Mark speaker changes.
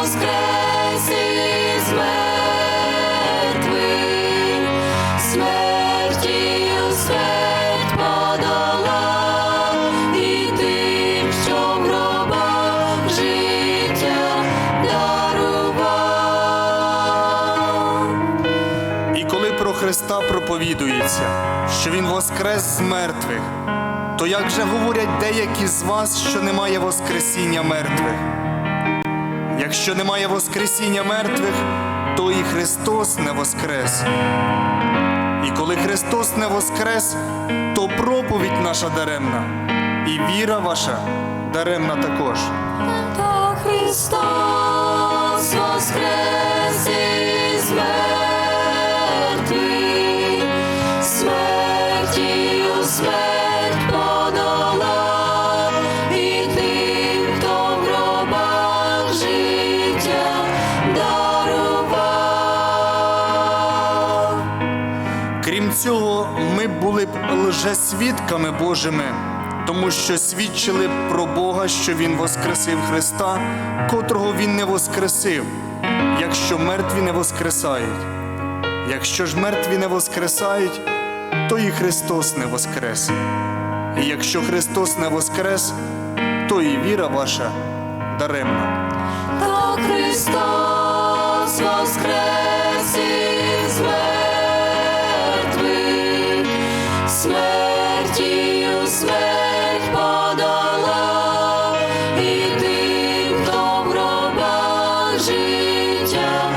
Speaker 1: воскрес із мертвих, смертію смерть подала, і тим, що в життя дарував.
Speaker 2: І коли про Христа проповідується, що Він воскрес з мертвих. То як же говорять деякі з вас, що немає Воскресіння мертвих? Якщо немає Воскресіння мертвих, то і Христос не воскрес. І коли Христос не воскрес, то проповідь наша даремна, і віра ваша даремна також.
Speaker 1: Христос
Speaker 2: Цього, ми були б лжесвідками Божими, тому що свідчили б про Бога, що Він воскресив Христа, котрого Він не воскресив, якщо мертві не воскресають. Якщо ж мертві не воскресають, то і Христос не воскрес. І якщо Христос не воскрес, то і віра ваша даремна.
Speaker 1: Та Христос воскрес життя